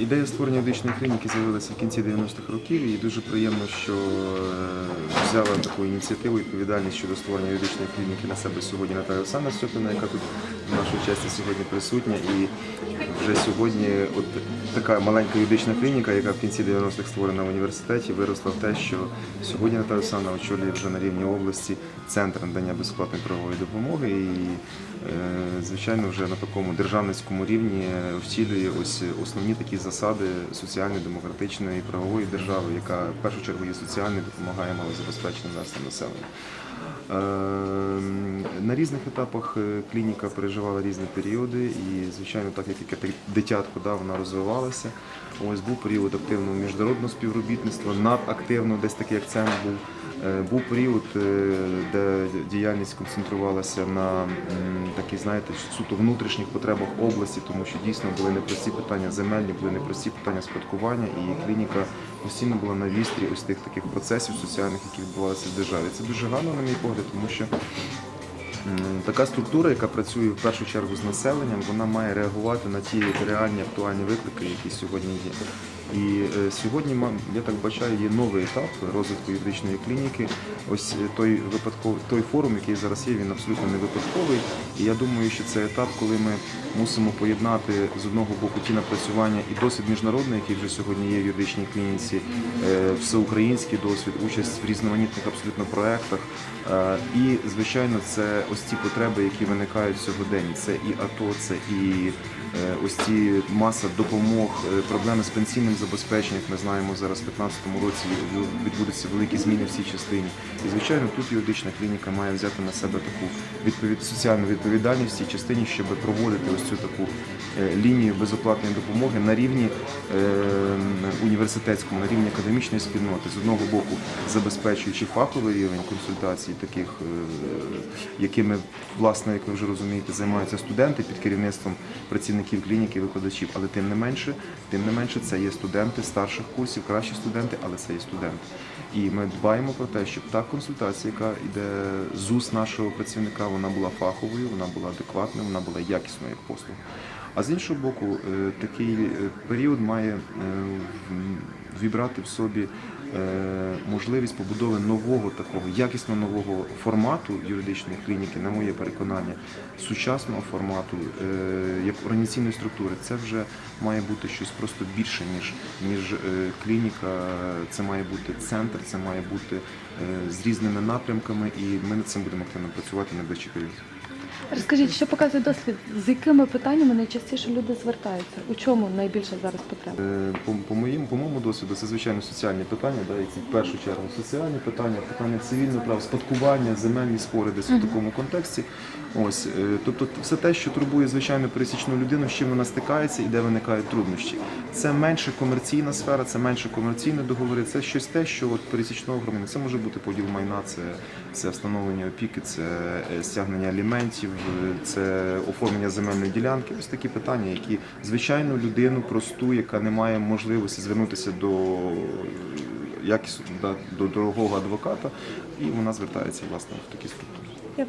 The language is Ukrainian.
Ідея створення медичної клініки з'явилася в кінці 90-х років і дуже приємно, що е, взяла таку ініціативу і відповідальність щодо створення юридичної клініки на себе сьогодні Наталя Олександра Стьопіна, яка тут в нашій часті сьогодні присутня. І вже сьогодні от така маленька юридична клініка, яка в кінці 90-х створена в університеті, виросла в те, що сьогодні Наталя Олександра очолює вже на рівні області центр надання безплатної правової допомоги. І, е, звичайно, вже на такому державницькому рівні втілює ось основні такі засади соціальної, демократичної, правової держави, яка в першу чергу є соціальною, допомагає малозабезпеченим верствам населення. Ем, На різних етапах е, клініка переживала різні періоди, і звичайно, так як дитятко, да, вона розвивалася. Ось був період активного міжнародного співробітництва, надактивно, десь такий акцент був. Е, Був період, е, де діяльність концентрувалася на м, таких, знаєте, суто внутрішніх потребах області, тому що дійсно були непрості питання земельні, були непрості питання спадкування, і клініка постійно була на вістрі ось тих таких процесів соціальних, які відбувалися в державі. Це дуже гарно, на мій погляд, тому що Така структура, яка працює в першу чергу з населенням, вона має реагувати на ті реальні актуальні виклики, які сьогодні є. І е, сьогодні я так бачаю, є новий етап розвитку юридичної клініки. Ось е, той випадковий той форум, який зараз є, він абсолютно не випадковий. І я думаю, що це етап, коли ми мусимо поєднати з одного боку ті напрацювання і досвід міжнародний, який вже сьогодні є в юридичній клініці, е, всеукраїнський досвід, участь в різноманітних абсолютно проектах. І, звичайно, це ось ті потреби, які виникають сьогодні. Це і АТО, це і е, ось ці маса допомог, е, проблеми з пенсійним забезпеченням. Ми знаємо, зараз в 2015 році відбудуться великі зміни в цій частині. І, звичайно, тут юридична клініка має взяти на себе таку відповід... соціальну відповідальність в цій частині, щоб проводити ось цю таку е, лінію безоплатної допомоги на рівні е, університетському, на рівні академічної спільноти, з одного боку забезпечуючи фаховий рівень консультацій, таких, е, якими, власне, як ви вже розумієте, займаються студенти під керівництвом працівників клініки, викладачів, але тим не менше, тим не менше, це є студенти старших курсів, кращі студенти, але це є студенти. І ми дбаємо про те, щоб та консультація, яка йде з уст нашого працівника, вона була фаховою, вона була адекватною, вона була якісною як послуга. А з іншого боку, е, такий е, період має е, вібрати в собі можливість побудови нового такого якісно нового формату юридичної клініки, на моє переконання, сучасного формату, е, як організаційної структури. Це вже має бути щось просто більше, ніж, ніж е, клініка. Це має бути центр, це має бути е, з різними напрямками, і ми над цим будемо активно працювати на найближчий період. Розкажіть, що показує досвід, з якими питаннями найчастіше люди звертаються? У чому найбільше зараз потреба? Е, По, по, моїм, по моєму досвіду це звичайно соціальні питання, да, які в першу чергу соціальні питання, питання цивільного права, спадкування, земельні спори десь в такому контексті. Ось, е, тобто все те, що турбує звичайно пересічну людину, з чим вона стикається і де виникають труднощі. Це менше комерційна сфера, це менше комерційні договори, це щось те, що от пересічного громадянина. Це може бути поділ майна, це, це встановлення опіки, це е, стягнення аліментів, е, це оформлення земельної ділянки. Ось такі питання, які звичайну людину просту, яка не має можливості звернутися до якісно до дорогого адвоката, і вона звертається власне в такі структури.